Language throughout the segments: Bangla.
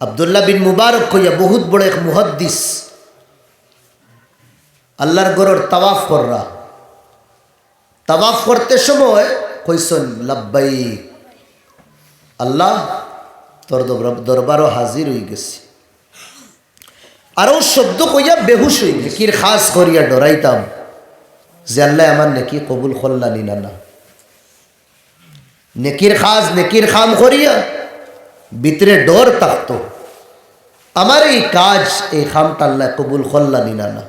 আবদুল্লাহ বিন মুবারক কইয়া বহুত বড় এক মুহদ্দিস। আল্লাহর গরর তাওয়াফ কররা। তাওয়াফ করতে সময় কইসন লাব্বাই আল্লাহ তোর দরবার- দরবারও হাজির হয়ে গেছি। আরও শব্দ কইয়া বেহুশ হয়ে নেকির খাস করিয়া ডরাইতাম যে আল্লাহ আমার নেকি কবুল করলানি না না। নেকির খাস, নেকির খাম করিয়া ভিতরে ডর থাকতো। আমার এই কাজ, এই খামটা আল্লাহ কবুল করলানি না না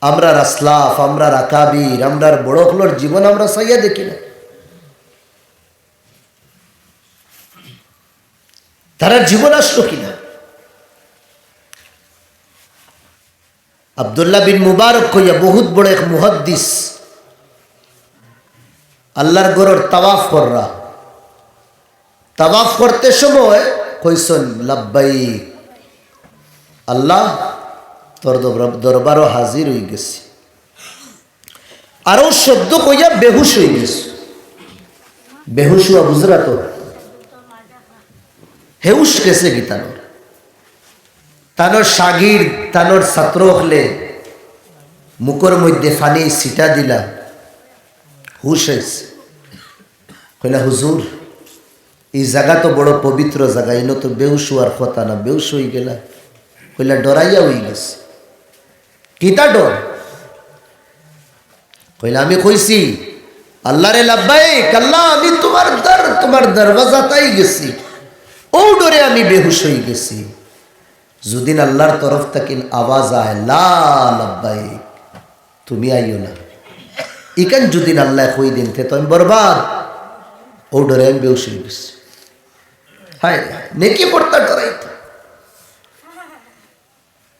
আমরা রাসলাফ, আমরা রাকাবির, আমরার বড় হলোর জীবন আমরা সাইয়া দেখি না। তারার জীবন আসলো কিনা? আবদুল্লাহ বিন মুবারক কইয়া বহুত বড় এক মুহদ্দিস। আল্লাহর গরর তাওয়াফ কররা। তাওয়াফ করতে সময় কইসন লাব্বাই আল্লাহ তোর দরবার- দরবারও হাজির হয়ে গেছি। আরও শব্দ কইয়া বেহুশ হয়ে গেছে। বেহুশ হওয়া বুঝরা তো? হেউস গেছে কি তানোর? তানোর সাগির, তানোর ছাত্র হলে মুখর মধ্যে ফানি সিটা দিলা, হুশ হয়েছে কইলা, হুজুর এই জায়গা তো বড় পবিত্র জায়গা ইনো তো বেউস হওয়ার কথা না বেউস হয়ে গেলা। কইলা ডরাইয়া হয়ে গেছে। কিতা ডর? কইলা, আমি কইছি আল্লাহ রে লাব্বাই কাল্লা আমি তোমার দর তোমার দরওয়াজাতাই গেছি। ও ডরে আমি বেহুশ হয়ে গেছি। যদিন আল্লাহর তরফ থেকে আওয়াজ আয়, লা লাব্বাই তুমি আইও না। ইকান যদিন আল্লাহ কই দিন তে তো আমি বরবাদ। ও ডরে আমি বেহুশ হয়ে গেছি। নেকি পড়তা ডরাইতো।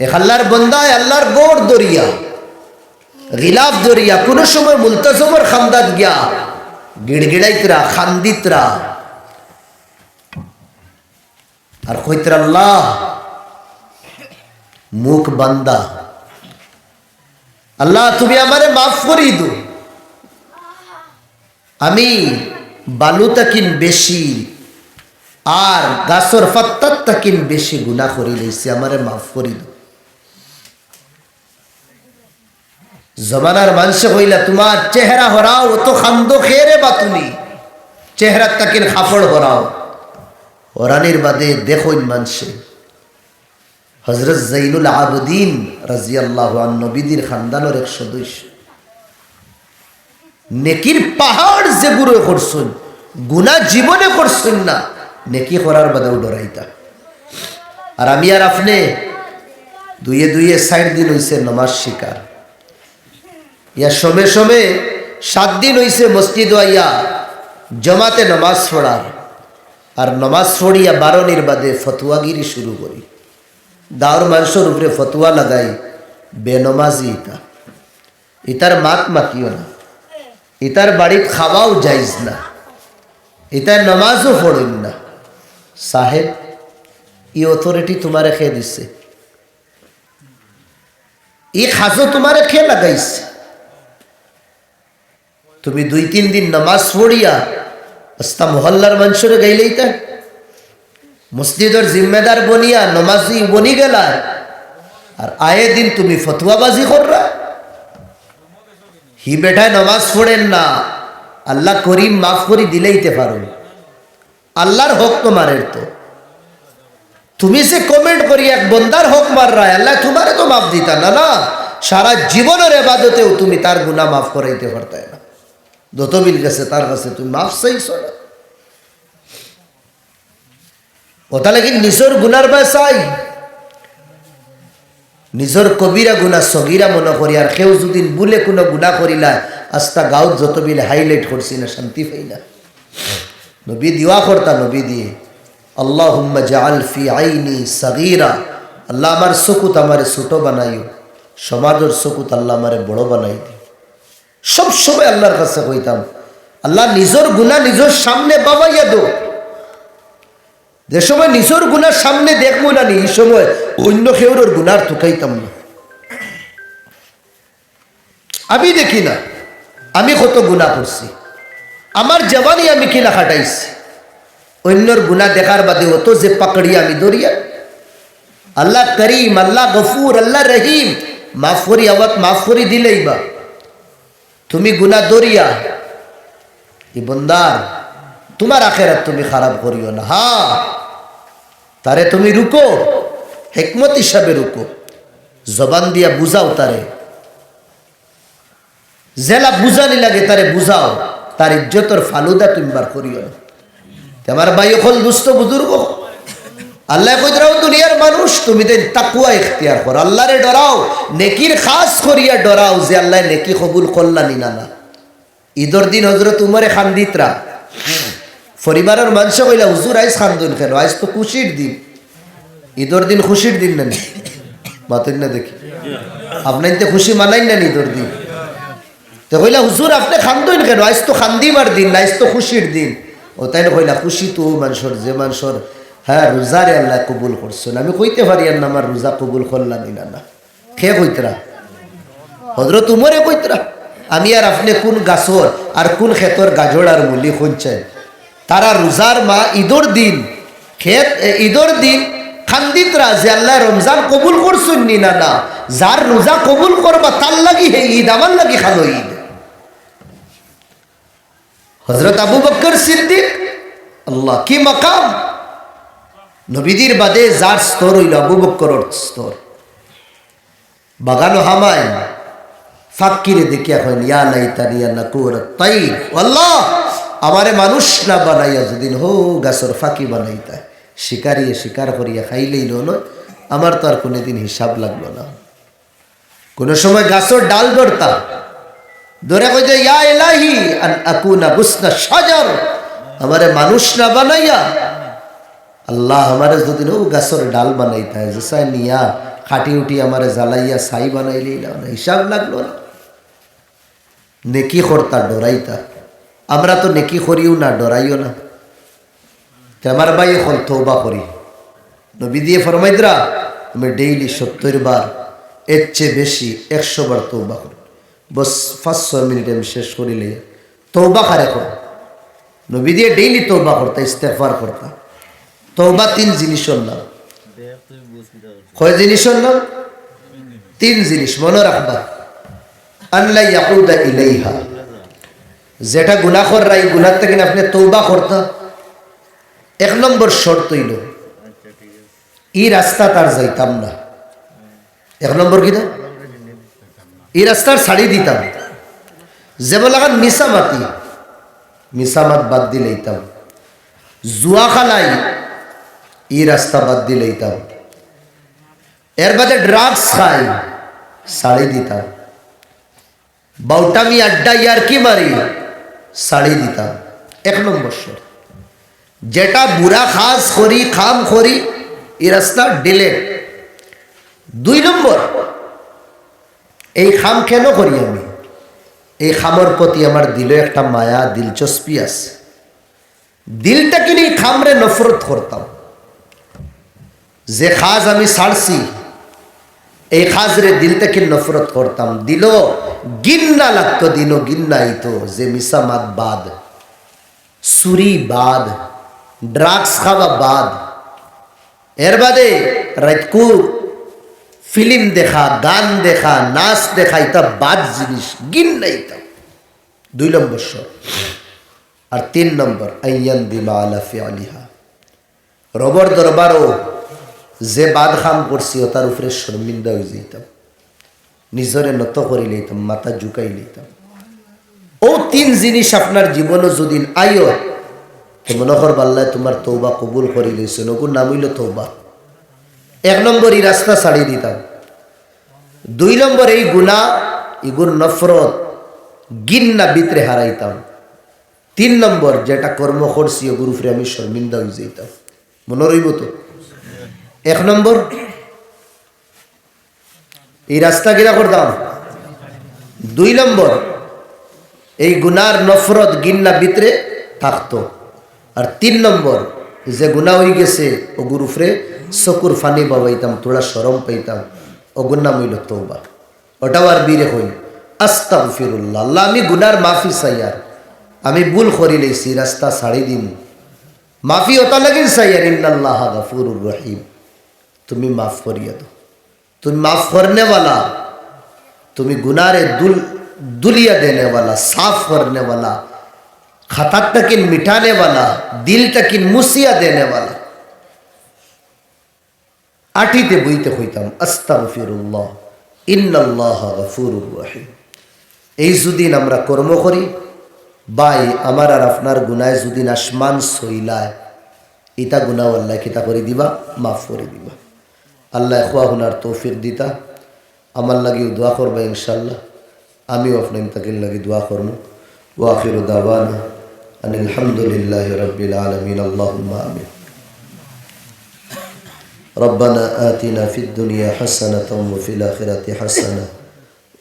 আল্লাহর বন্দায় আল্লাহর গোড় দরিয়া, গিলাফ দরিয়া, কোনো সময় মুলতজমর খামদাত গিয়া গিড়গিড়াইতরা, খান্দিতরা। আর কইতরা, আল্লাহ, মুখ বান্দা। আল্লাহ, তুমি আমারে মাফ করি দো আমি বালু তাকিন বেশি। আর গাছর ফাত্তার তাকিন বেশি গুণা করি লইছি, আমারে মাফ করি জমানার মানুষ হইলা তোমার চেহারা হরাও ও তো খান্দ খেয়ে বা তুমি? চেহারা তাকিন খাপড় হরাও। হরানির বাদে দেখইন মানুষে হজরত জাইনুল আবদিন রাজিয়াল্লাহ নবীদির খানদানোর এক সদস্য নেকির পাহাড় যে গুরু করছেন গুণা জীবনে করছেন না নেকি করার বাদেও ডরাইতা আর আমি আর আপনি দুইয়ে দুইয়ে সাইড দিন হইছে নমাজ শিকার। ইয়া সমে সমে সাত দিন হইছে মসজিদ আইয়া জমাতে নমাজ পড়ার। আর নমাজ পড়িয়া বারণের বাদে ফতুয়াগিরি শুরু করি। দাওর মানুষের উপরে ফতুয়া লাগাই বেনমাজি ইতা। ইতার মাত মাতিও না। ইতার বাড়িত খাওয়াও যাইজ না। ইতার নমাজও পড়েন না। সাহেব ই অথরিটি তোমারে খেয়ে দিছে। ই খাজো তোমারে খেয়ে লাগাইছে। তুমি দুই তিন দিন নামাজ পড়িয়া আস্তা মহল্লার মানুষরে গাইলেই তা মসজিদের জিম্মেদার বনিয়া নমাজি বনি গেলা, আর আয়ে দিন তুমি ফতুয়াবাজি কররা। হি বেটায় নমাজ পড়েন না, আল্লাহ করিম মাফ করি দিলেইতে পারো আল্লাহর হক তোমারের তো। তুমি সে কমেন্ট করি, এক বন্দার হক মার রা আল্লাহ তোমারে তো মাফ দিতা না না। সারা জীবনের এবাদতেও তুমি তার গুণা মাফ করাইতে পারতাই না। যত বিল গেছে তার কাছে তুমি মাফ চাইছো না। ওটা লাগি নিজের গুনার চাই। নিজের কবিরা গুণা সগিরা মনে করি, আর কেউ যদি বুলে কোনো গুণা করিলা, আস্তা গাঁত যত মিলে হাইলাইট করছি না, শান্তি পাই না। নবী দিওয়া করতা নবী দিয়ে আল্লাহ জাল ফি আইনি সগিরা, আল্লাহ আমার চকুত আমারে ছোট বানাইও, সমাজের চকুত আল্লাহ আমারে বড় বানাই দিও। সব সময় আল্লাহর কাছে কইতাম, আল্লাহ নিজের গুণা নিজের সামনে বাবাইয়া দো যে সময় নিজের গুণার সামনে দেখব না নি, এই সময় অন্য কেউর গুনার তুকাইতাম না। আমি দেখি না, আমি কত গুণা করছি। আমার জবানি আমি কিনা খাটাইছি? অন্যর গুণা দেখার বাদে অত যে পাকড়ি আমি দরিয়া আল্লাহ করিম, আল্লাহ গফুর, আল্লাহ রহিম, মাফ করি আওয়াত মাফ করি দিলেই বা। তুমি গুণা দরিয়া ই বন্দার, তোমার আখেরাত তুমি খারাপ করিও না। হ্যাঁ তারে তুমি রুকো, হেকমত হিসাবে রুকো। জবান দিয়া বুঝাও তারে। জেলা বুঝানি লাগে তারে বুঝাও। তার ইজ্জতর ফালুদা তুমি বার করিও না। তোমার ভাই হল দুস্থ বুজুর্গ। আল্লাহ কইরাও দুনিয়ার মানুষ, তুমি দেন তাকুয়া ইখতিয়ার কর। আল্লাহরে ডরাও, নেকির খাস করিয়া ডরাও যে আল্লাহ নেকি কবুল করলানি না না ঈদর দিন হজরত উমরে খান্দিতরা, পরিবারের মানুষ কইলা, হুজুর আইস খান্দুন কেন? আইস তো খুশির দিন। ঈদর দিন খুশির দিন না নি? মাতেন না দেখি। আপনার তো খুশি মানাই না ঈদর দিন? তো কইলা, হুজুর, আপনি খান্দুন কেন? আইস তো খান্দিবার দিন আইস তো খুশির দিন। ও তাই না কইলা, খুশি তো মানুষের, যে মানুষের হ্যাঁ রোজারে আল্লাহ কবুল করছেন। আমি কইতে পারি আর না আমার রোজা কবুল করলাম না না খে কইতরা? হজরত উমরে কইতরা? আমি আর আপনি কোন গাছর আর কোন ক্ষেতর গাজর আর মুলি খুঁজছেন? তারা রোজার মা ঈদর দিন খেত ঈদর দিন খান্দিতরা যে আল্লাহ রমজান কবুল করছেন নি না না, যার রোজা কবুল করবা তার লাগি হে ঈদ, আমার লাগি খালো ঈদ। হজরত আবু বক্কর সিদ্দিক, আল্লাহ, কি মকাম? নবীদের বাদে যার স্তর হইল আবু বক্করর স্তর। বাগানো হামায় ফাক্কিরে দেখিয়া হয় ইয়া লাইতারিয়া না কুর তাই আল্লাহ, আমারে মানুষ না বানাইয়া যদি হো গাছর ফাঁকি বানাইতা শিকারিয়ে শিকার করিয়া খাইলেই নয় আমার তো আর কোনোদিন হিসাব লাগল না। কোনো সময় গাছর ডাল ধরতাম ধরে কই যে, ইয়া এলাহি আন আকুনা বুসনা সাজার আমারে মানুষ না বানাইয়া। আল্লাহ আমারে যদি ও গাছর ডাল বানাইতা যে সাই নিয়া, খাটি উঠি আমারে জ্বালাইয়া ছাই বানাইলেই না হিসাব লাগল না। নেকি করতা ডরাইতা। আমরা তো নেকি করিও না, ডরাইও না। আমার ভাই এখন তৌবা করি। নবী দিয়ে ফরমাইদরা আমি ডেইলি সত্তর বার, এর চেয়ে বেশি একশো বার তৌবা করি। বস, পাঁচ, ছয় মিনিট আমি শেষ করিলে তৌবা খারে কর। নবী দিয়ে ডেইলি তৌবা করতা ইস্তেফার করতা। তৌবা তিন জিনিসের নাম কয় জিনিসের নাম তিন জিনিস, মনে রাখবা। আল্লাহ ইয়াকুদা ইলাইহা। যেটা গুনাখর রাই গুনার থেকে আপনি তৌবা করতা। এক নম্বর শর্ত হইল, এই রাস্তা তার যাইতাম না। এক নম্বর কিনা এই রাস্তার শাড়ি দিতাম। যেমন লাগান মিসামাতি মিসামাত বাদ দিলেইতাম জুয়া খালাই, এই রাস্তা বাদ দিলেইতাম এর বাদে ড্রাগস খাই শাড়ি দিতাম। বাউটামি আড্ডা ইয়ার কি মারি শাড়ি দিতাম। এক নম্বর শর্ত। যেটা বুড়া খাস করি খাম করি এই রাস্তা ডিলেট। দুই নম্বর এই খাম কেন করি আমি? এই খামর প্রতি আমার দিলে একটা মায়া দিলচস্পি আছে। দিলটাকে নিয়ে খামরে নফরত করতাম। যে খাজ আমি ছাড়ছি, এই খাজরে দিল থেকে নফরত করতাম। দিল গিন্না লাগতো দিল গিন্না আইতো, যে মিসামাত বাদ। সুরি বাদ, ড্রাগস খাওয়া বাদ। এর বাদে রাতকু ফিল্ম দেখা, গান দেখা, নাচ দেখা, এটা বাদ জিনিস, গিন নাই তা। দুই নম্বর স্বর। আর তিন নম্বর, আইয়ান দিমা আলাফি আলিহা রবর দরবারও যে বাদ খাম করছি তার উপরে শর্মিন্দা হয়ে যেতাম নিজরে নত করে লইতাম, মাথা ঝুঁকাই লইতাম। ও তিন জিনিস আপনার জীবনও যদি আইও মনে কর বাল্লায় তোমার তৌবা কবুল করে লইছে। নকুর নাম হইল তৌবা এক নম্বর এই রাস্তা ছাড়িয়ে দিতাম দুই নম্বর এই গুণা ইগুর নফরত, গিন্না ভিতরে হারাইতাম তিন নম্বর, যেটা কর্ম করছি ওগুর উপরে আমি শর্মিন্দা হয়ে যেতাম মনে রইব তো? এক নম্বর, এই রাস্তা গিরা করতাম। দুই নম্বর, এই গুনার নফরত, গিন্না ভিতরে থাকতো। আর তিন নম্বর, যে গুণা হয়ে গেছে, ও গুরুফরে চকুর ফানি বাবাইতাম তোড়া সরম পাইতাম অগুন্না মইল তৌবা। ওটাও বীরে হইল আস্তা ফিরুল্লাহ আল্লাহ, আমি গুনার মাফি চাই আমি ভুল করি লইছি রাস্তা ছাড়ি দিন মাফি ওটা লাগে চাই ইন্নাল্লাহ গাফুরুর রহিম তুমি মাফ করিয়া দো। তুমি মাফ করনেওয়ালা তুমি গুনারে দুল, দুলিয়া দেনেওয়ালা সাফ করনেওয়ালা খাতার তাকিন মিটানেওয়ালা দিল তাকিন মুসিয়া দেনেওয়ালা আটিতে বইতে হইতাম, আস্তাগফিরুল্লাহ, ইন্নাল্লাহ গফুরুর রহিম। এই যদিন আমরা কর্ম করি, বাই, আমার আর আপনার গুনায় যদিন আসমান সইলায়। ইতা গুনাও আল্লাহ কিতা করে দিবা, মাফ করে দিবা। আল্লাহ খোয়া হুনার তৌফির দিতা। আমার লাগিও দোয়া করবা ইনশাল্লাহ আমিও আপনার তাকে লাগি দোয়া করব ওয়াফির দাওয়ানা আন আলহামদুলিল্লাহ রবিল আলমিন আল্লাহ আমিন। ربنا آتنا في الدنيا حسنة وفي الآخرة حسنة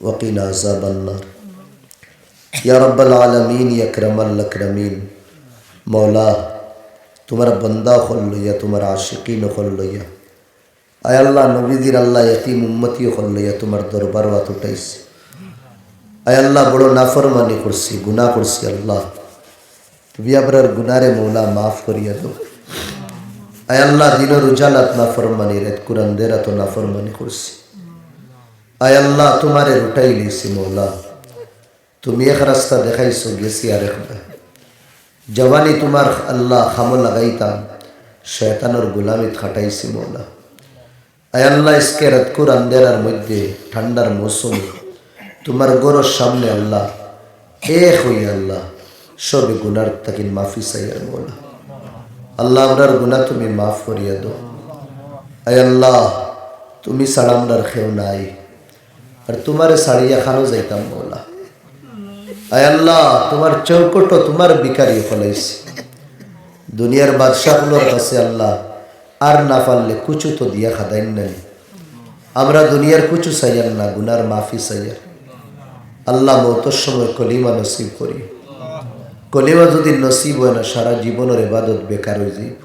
وقنا عذاب النار. يا رب العالمين يا كرم الأكرمين مولا تمر بندہ خل لیا تمر عاشقین خل لیا. اے اللہ نبی دیر اللہ یتیم امتی خل لیا تمر دربار وات اٹھائیس. اے اللہ بڑو نافرمانی کرسی گناہ کرسی اللہ. تو بھی گناہ رے مولا معاف کریا دو আয় আল্লাহ দিনের উজালাত নাফরমানি রেত কুরান দেরাত নাফরমানি করছি। আয় আল্লাহ, তোমারে রুটাই লিছি মৌলা। তুমি এক রাস্তা দেখাইছো, গেছি আর একটা জওয়ানি তোমার আল্লাহ খামো লাগাইতাম, শয়তানোর গুলামিত খাটাইছি মৌলা। আয় আল্লাহ ইসকে রতকুর আন্দেরার মধ্যে ঠান্ডার মৌসুম, তোমার গরর সামনে আল্লাহ, এক হই আল্লাহ, সবে গুনার তাকিন মাফি চাইয়ার মৌলা। আল্লাহ আমরার গুণা তুমি মাফ করিয়া দো আয় আল্লাহ, তুমি ছাড়া আমরার খেও নাই। আর তোমারে সাড়িয়া খানো যাইতাম বলা আয় আল্লাহ, তোমার চৌকটো তোমার বিকারি ফলাইছে। দুনিয়ার বাদশাহগুলোর কাছে আল্লাহ, আর না পারলে কুচু তো দিয়া খাদাইন নাই। আমরা দুনিয়ার কুচু চাইয়ার না, গুনার মাফি চাইয়ার। আল্লাহ মৌতর সময় কলিমা নসিব করি। কলিমা যদি নসিব হয় না, সারা জীবনের এবাদত বেকার হয়ে যাইব।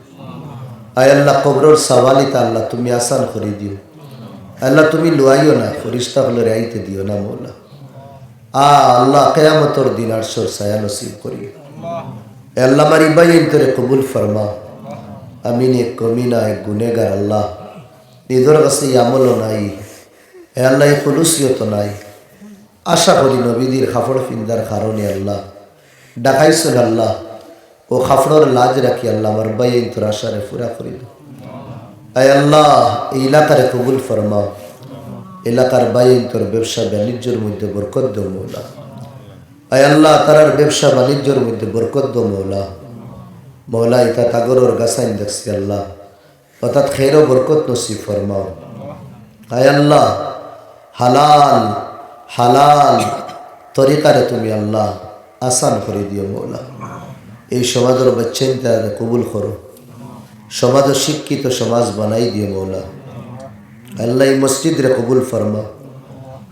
আয় আল্লাহ, কবরর সওয়ালিতা আল্লাহ তুমি আসান করে দিও। আল্লাহ তুমি লুয়াইও না, ফরিস্তা হলে আইতে দিও না মৌলা। আ আল্লাহ কেয়ামতর দিন আরশোর ছায়া নসিব করি আল্লাহ আমার ইবাইন তোরে কবুল ফরমা আমি এক কমিনা, এক গুনেগার আল্লাহ। নিজের কাছে আমলও নাই। এ আল্লাহ কলুসিয়ত নাই। আশা করি নবীদের খাফড় ফিন্দার কারণে আল্লাহ ডাকাইছেন আল্লাহ। ও খাফড়র লাজ রাখি আল্লাহ, আমার বাইন তোর আশারে ফুরা করিল আয় আল্লাহ, এই এলাকারে কবুল ফরমাও এলাকার বাইন তোর ব্যবসা বাণিজ্যর মধ্যে বরকত দো মৌলা। আয় আল্লাহ, তারার ব্যবসা বাণিজ্যের মধ্যে বরকত দো মৌলা। মৌলা, ইতা তাগরর গাছাইন দেখছি আল্লাহ। অর্থাৎ খেরও বরকত নসি ফরমাও। আয় আল্লাহ, হালাল হালাল তরিকারে তুমি আল্লাহ আসান করে দিও মৌলা। এই সমাজের বাচ্চেন তারা কবুল করো। সমাজের শিক্ষিত সমাজ বানাই দিও মৌলা। আল্লাহ এই মসজিদরে কবুল ফরমা।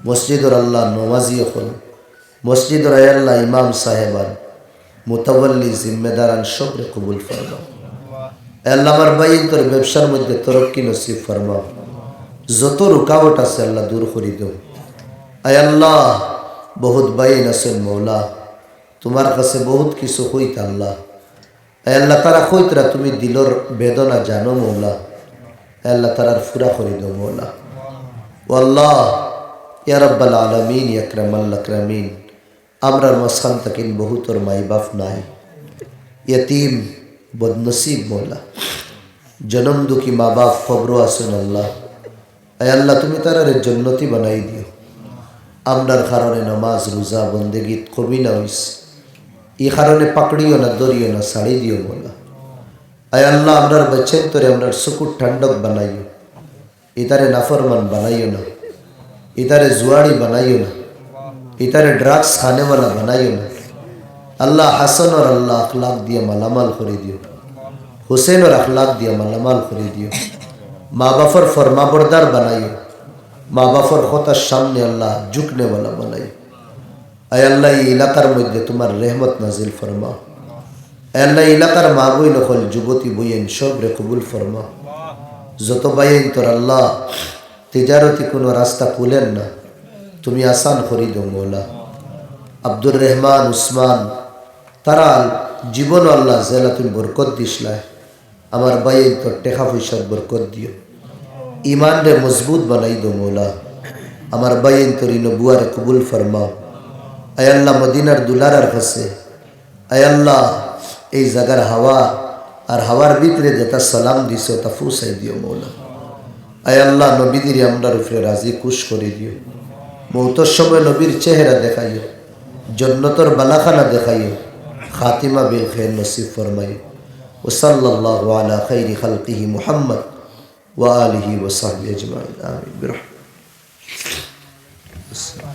মসজিদর আল্লাহ নমাজিও হল মসজিদর আল্লাহ ইমাম সাহেবান, মোতাবল্লি জিম্মেদারান সবরে কবুল ফরমা। আল্লাহ আমার ভাই তোর ব্যবসার মধ্যে তরক্কি নসিব ফরমা। যত রুকাওট আছে আল্লাহ দূর করি দেও। আয় আল্লাহ, বহুত বাইন আছেন মৌলা। তোমার কাছে বহুত কিছু হইত আল্লাহ। আল্লাহ তারা হইতরা তুমি দিলর বেদনা জানো মৌলা। আল্লাহ তারার ফুরা করে দো মৌলা। ও আল্লাহ ইয়া রব্বাল আলমিন ইয়াকরামাল আকরামিন। আমরার মাসখান তাকিন বহুতর মাই বাপ নাই। ইয়তিম, বদনসিব মৌলা। জনম দুঃখী মা বাপ খবরও আসেন আল্লাহ। আয় আল্লাহ, তুমি তারারে জন্নতি বানাই দিও। আমরার কারণে নামাজ, রোজা, বন্দেগীত কবি না ই কারণে পাকড়িও না দরিও না সাড়ি দিও বলা আয় আল্লাহ আপনার বেছেন তোরে আপনার সুকুর ঠান্ডক বানাইও ইতারে নাফরমান বানাইও না ইতারে জুয়াড়ি বানাইও না ইতারে ড্রাগস খানেওয়ালা বানাইও না আল্লাহ হাসন ওর আল্লাহ আখলাক দিয়ে মালামাল করে দিও হুসেন ওর আখলাক দিয়ে মালামাল করে দিও মা বাপর ফরমাবরদার বানাইও মা বাফর হতার সামনে আল্লাহ ঝুঁকনেওয়ালা বানাইও আয় আল্লাহ, এই এলাকার মধ্যে তোমার রেহমত নাজিল ফরমাও। আল্লাহ এলাকার মা বই নকল যুবতী বইয়েন সব রে কবুল ফরমা যত বাইন তোর আল্লাহ, তেজারতি কোনো রাস্তা খুলেন না। তুমি আসান করি দো মৌলা। আব্দুর রহমান, উসমান, তারা জীবন আল্লাহ জেলা তুমি বরকত দিসলায় আমার বাইয়ে তো টেকা পয়সার বরকত দিও। ইমান রে মজবুত বানাই দো মৌলা। আমার বাইন তরি নবুয়ারে কবুল ফরমাও। আয়াল্লাহ মদিনার দুলারার কাছে। আয়াল্লাহ এই জায়গার হাওয়া আর হাওয়ার ভিতরে যেটা সালাম দিছ, তা ফুসাই দিও মৌলা। আয়াল্লাহ নবীদের আমরার উপরে রাজি কুশ করে দিও। মৌতর সময় নবীর চেহারা দেখাইও, জন্নতর বালাখানা দেখাইও, খাতিমা বিল খের নসিব ফরমাইও। ওসাল্লাহ আলা খৈরি খালকিহি মুহাম্মদ ওয়া আলিহি ওসাহবি আজমাইন। আমিন। বিরহমতিকা